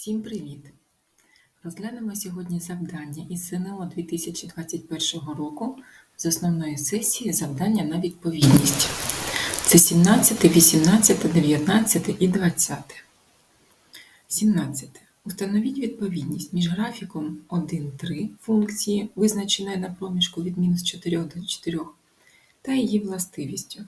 Всім привіт! Розглянемо сьогодні завдання із ЗНО 2021 року з основної сесії завдання на відповідність. Це 17, 18, 19 і 20. 17. Установіть відповідність між графіком 1,3 функції, визначеної на проміжку від мінус 4 до 4, та її властивістю.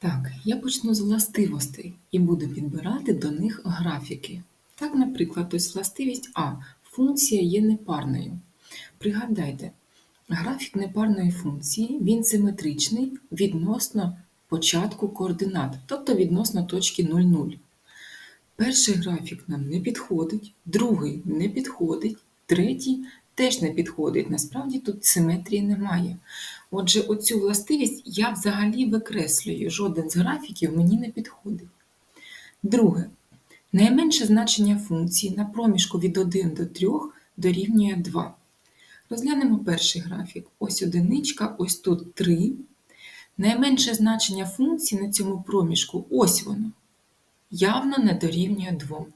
Так, я почну з властивостей і буду підбирати до них графіки. Так, наприклад, ось властивість А. Функція є непарною. Пригадайте, графік непарної функції він симетричний відносно початку координат, тобто відносно точки 0,0. Перший графік нам не підходить, другий не підходить, третій теж не підходить. Насправді тут симетрії немає. Отже, оцю властивість я взагалі викреслюю. Жоден з графіків мені не підходить. Друге. Найменше значення функції на проміжку від 1 до 3 дорівнює 2. Розглянемо перший графік. Ось одиничка, ось тут 3. Найменше значення функції на цьому проміжку ось воно. Явно не дорівнює 2.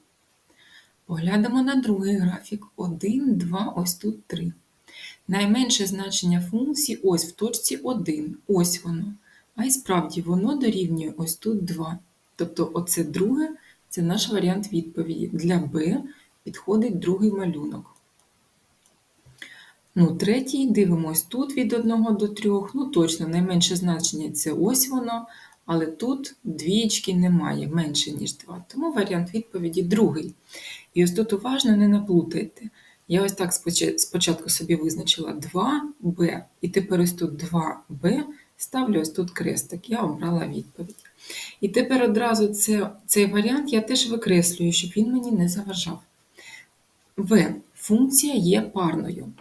Поглянемо на другий графік. 1, 2, ось тут 3. Найменше значення функції ось в точці 1, ось воно. А і справді воно дорівнює ось тут 2. Тобто оце друге це наш варіант відповіді. Для b підходить другий малюнок. Ну, Третій дивимось тут від 1 до 3. Ну, точно, найменше значення це ось воно, але тут двічки немає, менше, ніж 2. Тому варіант відповіді другий. І ось тут уважно не наплутайте. Я ось так спочатку собі визначила 2b, і тепер ось тут 2b, ставлю ось тут крестик, я обрала відповідь. І тепер одразу це, цей варіант я теж викреслюю, щоб він мені не заважав. В. Функція є парною.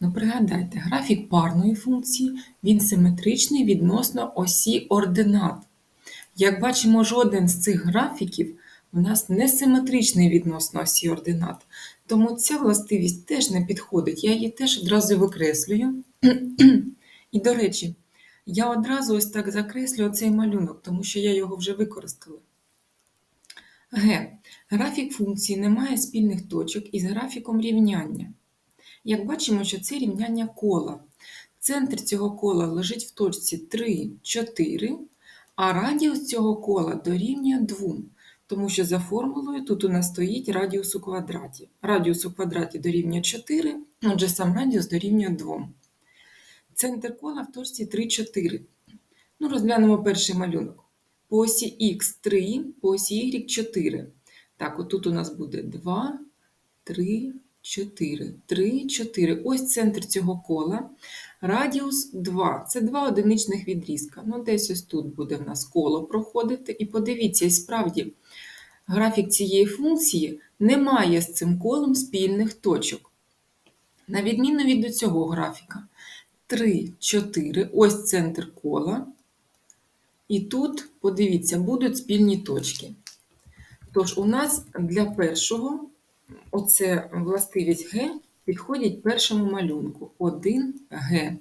Ну, пригадайте, графік парної функції він симетричний відносно осі ординат. Як бачимо, жоден з цих графіків у нас не симетричний відносно осі ординат. Тому ця властивість теж не підходить. Я її теж одразу викреслюю. І, до речі, я одразу ось так закреслю цей малюнок, тому що я його вже використала. Г. Графік функції не має спільних точок із графіком рівняння. Як бачимо, що це рівняння кола. Центр цього кола лежить в точці 3, 4, а радіус цього кола дорівнює 2. Тому що за формулою тут у нас стоїть радіус у квадраті. Радіус у квадраті дорівнює 4, отже, сам радіус дорівнює 2. Центр кола в точці 3, 4. Ну, Розглянемо перший малюнок. По осі х 3, по осі y 4. Так, отут у нас буде 2, 3, 4. 3, 4. Ось центр цього кола. Радіус 2. Це два одиничних відрізка. Ну, десь ось тут буде в нас коло проходити. І подивіться, і справді, графік цієї функції не має з цим колом спільних точок. На відміну від цього графіка. 3, 4. Ось центр кола. І тут, подивіться, будуть спільні точки. Тож, у нас для першого оце властивість Г підходить першому малюнку 1Г.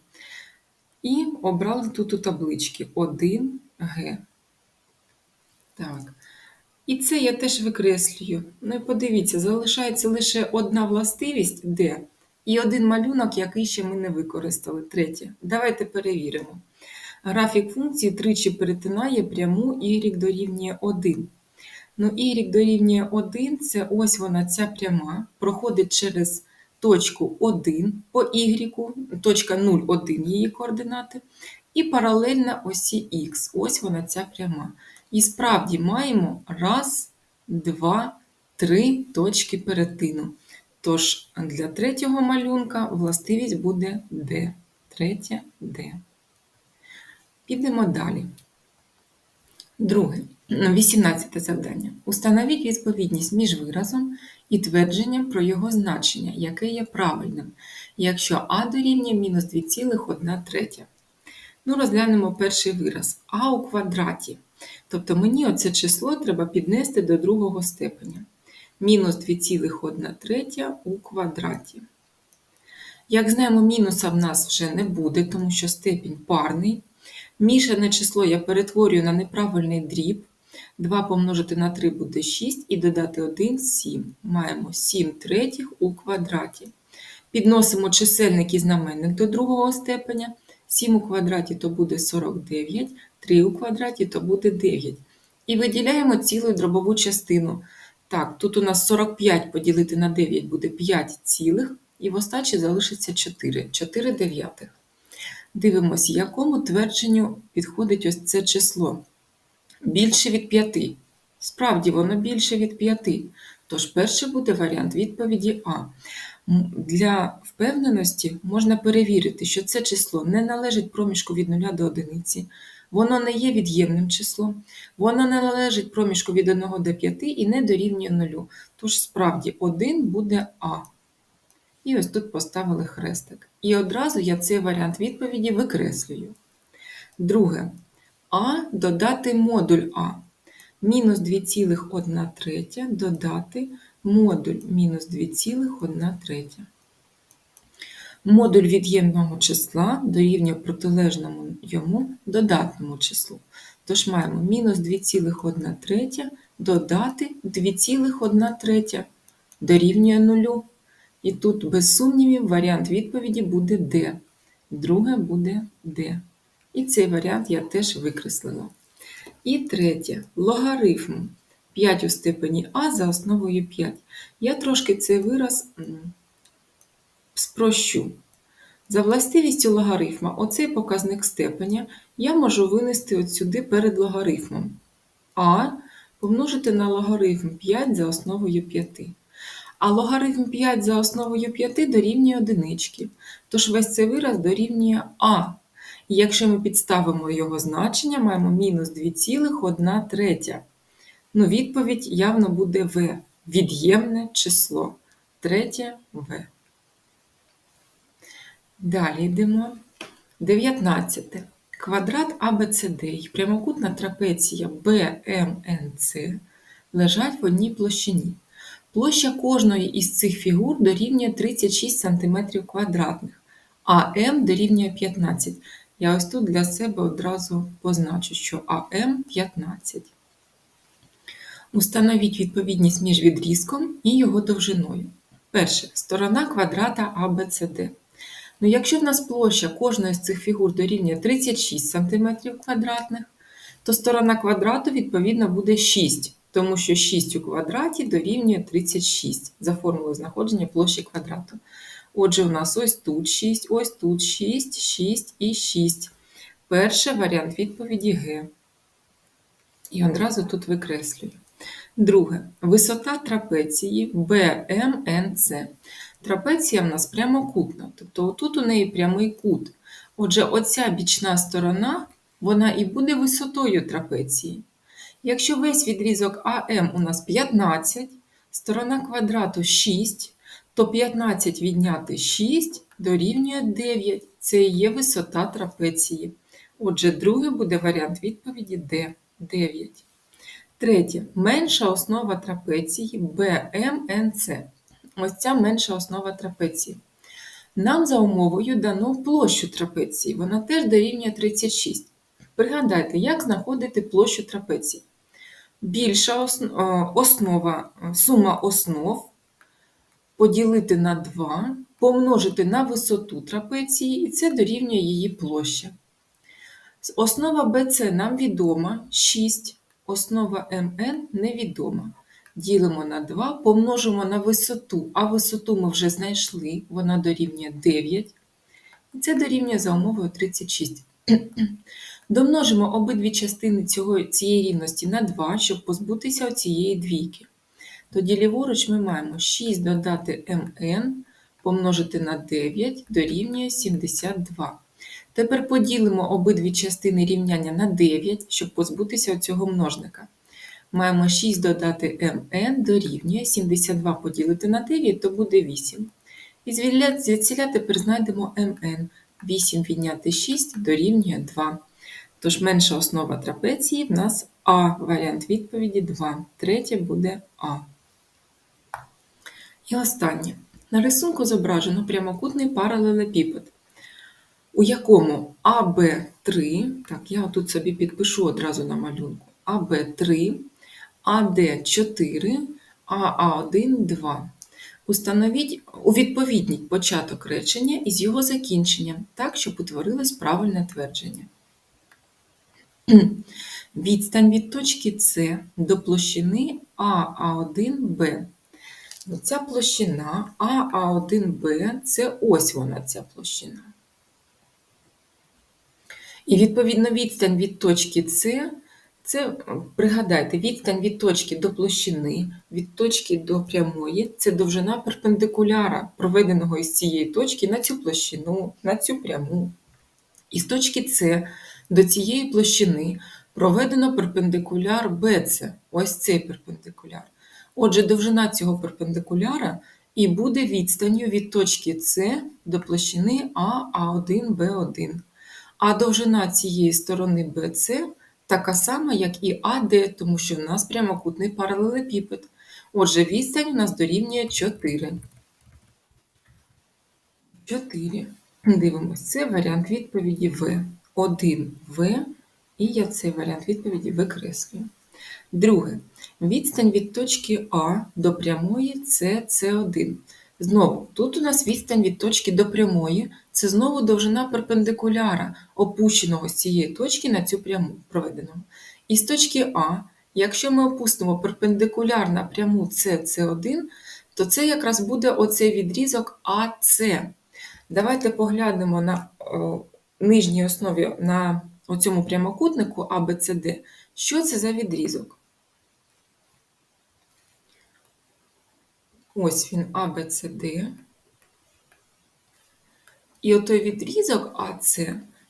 І обрали тут у таблички 1Г. Так. І це я теж викреслюю. Ну і подивіться, залишається лише одна властивість Д. І один малюнок, який ще ми не використали. Третє. Давайте перевіримо. Графік функції тричі перетинає пряму y дорівнює 1. Ну, y дорівнює 1 це ось вона ця пряма, проходить через точку 1 по y, точка 0, 1 її координати, і паралельна осі х. Ось вона ця пряма. І справді маємо раз, два, три точки перетину. Тож для третього малюнка властивість буде D. Третя D. Підемо далі. Друге, 18 завдання. Установіть відповідність між виразом і твердженням про його значення, яке є правильним, якщо а дорівнює мінус 2,1 третя. Ну, розглянемо перший вираз а у квадраті. Тобто мені оце число треба піднести до другого степеня. Мінус 2,1 третя у квадраті. Як знаємо, мінуса в нас вже не буде, тому що степінь парний. Мішане число я перетворюю на неправильний дріб. 2 помножити на 3 буде 6 і додати 1 – 7. Маємо 7 третіх у квадраті. Підносимо чисельник і знаменник до другого степеня. 7 у квадраті то буде 49, 3 у квадраті то буде 9. І виділяємо цілу дробову частину. Так, тут у нас 45 поділити на 9 буде 5 цілих, і в остачі залишиться 4, 4 дев'ятих. Дивимося, якому твердженню підходить ось це число. Більше від 5. Справді, воно більше від 5. Тож перший буде варіант відповіді А. Для впевненості можна перевірити, що це число не належить проміжку від 0 до 1, воно не є від'ємним числом, воно не належить проміжку від 1 до 5 і не дорівнює 0. Тож справді 1 буде А. І ось тут поставили хрестик. І одразу я цей варіант відповіді викреслюю. Друге. А додати модуль А. Мінус 2,1 третя додати модуль мінус 2,1 третя. Модуль від'ємного числа дорівнює протилежному йому додатному числу. Тож маємо мінус 2,1 третя додати 2,1 третя дорівнює 0. І тут, без сумнівів, варіант відповіді буде D. Друге буде D. І цей варіант я теж викреслила. І третє логарифм 5 у степені А за основою 5. Я трошки цей вираз спрощу. За властивістю логарифма, оцей показник степеня я можу винести от сюди перед логарифмом. А помножити на логарифм 5 за основою 5. А логарифм 5 за основою 5 дорівнює одинички. Тож весь цей вираз дорівнює А. І якщо ми підставимо його значення, маємо мінус 2,1 третя. Ну, відповідь явно буде В. Від'ємне число. Третє В. Далі йдемо. 19. Квадрат ABCD і прямокутна трапеція BMNC лежать в одній площині. Площа кожної із цих фігур дорівнює 36 см квадратних, а М дорівнює 15 Я ось тут для себе одразу позначу, що АМ 15. Установіть відповідність між відрізком і його довжиною. Перше. Сторона квадрата ABCD. Ну, якщо в нас площа кожної з цих фігур дорівнює 36 см квадратних, то сторона квадрату, відповідно, буде 6, тому що 6 у квадраті дорівнює 36 за формулою знаходження площі квадрату. Отже, у нас ось тут 6, ось тут 6, 6 і 6. Перший варіант відповіді Г. І одразу тут викреслюю. Друге. Висота трапеції BMNC. Трапеція в нас прямокутна, тобто отут у неї прямий кут. Отже, оця бічна сторона, вона і буде висотою трапеції. Якщо весь відрізок АМ у нас 15, сторона квадрату 6, то 15 відняти 6 дорівнює 9. Це і є висота трапеції. Отже, другий буде варіант відповіді Д 9. Третє. Менша основа трапеції BMNC. Ось ця менша основа трапеції. Нам за умовою дано площу трапеції. Вона теж дорівнює 36. Пригадайте, як знаходити площу трапеції. Більша основа, сума основ поділити на 2, помножити на висоту трапеції, і це дорівнює її площа. Основа BC нам відома 6, основа МН невідома. Ділимо на 2, помножимо на висоту, а висоту ми вже знайшли, вона дорівнює 9. І це дорівнює за умовою 36. Домножимо обидві частини цього, цієї рівності на 2, щоб позбутися цієї двійки. Тоді ліворуч ми маємо 6 додати МН помножити на 9 дорівнює 72. Тепер поділимо обидві частини рівняння на 9, щоб позбутися цього множника. Маємо 6 додати МН дорівнює 72 поділити на 9, то буде 8. І звідсіля тепер знайдемо МН. 8 відняти 6 дорівнює 2. Тож менша основа трапеції в нас А, варіант відповіді 2. Третє буде А. І останнє. На рисунку зображено прямокутний паралелепіпед, у якому АБ3, так, я тут собі підпишу одразу на малюнку, АБ3, АД4, АА1, 2. Установіть, увідповідніть початок речення із його закінченням, так, щоб утворилось правильне твердження. Відстань від точки С до площини АА1Б. Ця площина АА1Б це ось вона, ця площина. І відповідно відстань від точки С, це, пригадайте, відстань від точки до площини, від точки до прямої це довжина перпендикуляра, проведеного із цієї точки на цю площину, на цю пряму. Із точки С до цієї площини проведено перпендикуляр BC, ось цей перпендикуляр. Отже, довжина цього перпендикуляра і буде відстанню від точки С до площини АА1Б1. А довжина цієї сторони BC така сама, як і AD, тому що в нас прямокутний паралелепіпед. Отже, відстань у нас дорівнює 4. 4. Дивимось, це варіант відповіді В. 1 В, і я цей варіант відповіді викреслюю. Друге. Відстань від точки А до прямої це С1. Знову, тут у нас відстань від точки до прямої, це знову довжина перпендикуляра, опущеного з цієї точки на цю пряму проведеного. І з точки А, якщо ми опустимо перпендикуляр на пряму СС1, то це якраз буде оцей відрізок АС. Давайте поглянемо на о, нижній основі на оцьому прямокутнику ABCD. Що це за відрізок? Ось він ABCD. І отой відрізок АС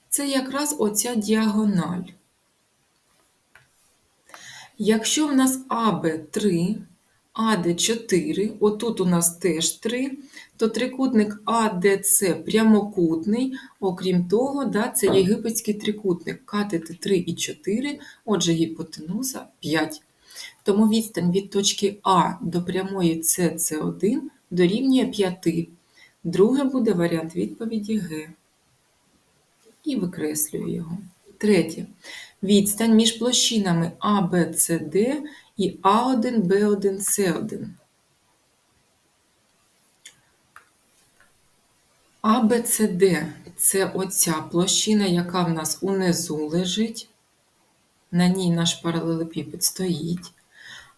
це якраз оця діагональ. Якщо в нас АБ3, АД4, отут у нас теж 3, то трикутник АДЦ прямокутний, окрім того, да, це єгипетський трикутник катети 3 і 4, отже, гіпотенуза 5. Тому відстань від точки А до прямої СС1 дорівнює 5. Друге буде варіант відповіді Г. І викреслюю його. Третє. Відстань між площинами ABCD і А1, Б1, С1. ABCD – це оця площина, яка в нас унизу лежить. На ній наш паралелепіпед стоїть.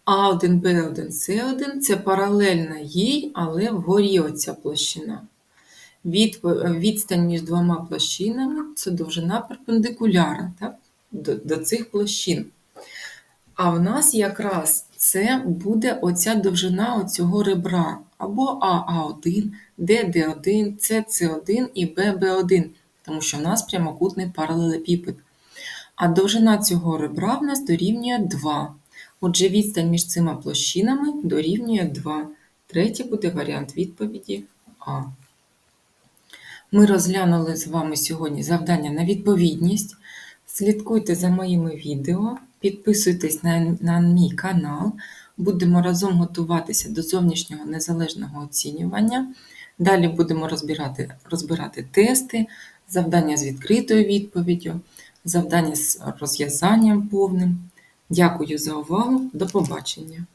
А1, Б1, С1 це паралельна їй, але вгорі оця площина. Від, відстань між двома площинами це довжина перпендикуляра так, до, до цих площин. А в нас якраз це буде оця довжина оцього ребра, або АА1, ДД1, СС1 і ББ1, тому що в нас прямокутний паралелепіпед. А довжина цього ребра в нас дорівнює 2. Отже, відстань між цими площинами дорівнює 2. Третій буде варіант відповіді А. Ми розглянули з вами сьогодні завдання на відповідність. Слідкуйте за моїми відео, підписуйтесь на, на мій канал. Будемо разом готуватися до зовнішнього незалежного оцінювання. Далі будемо розбирати, розбирати тести, завдання з відкритою відповіддю, завдання з розв'язанням повним. Дякую за увагу. До побачення!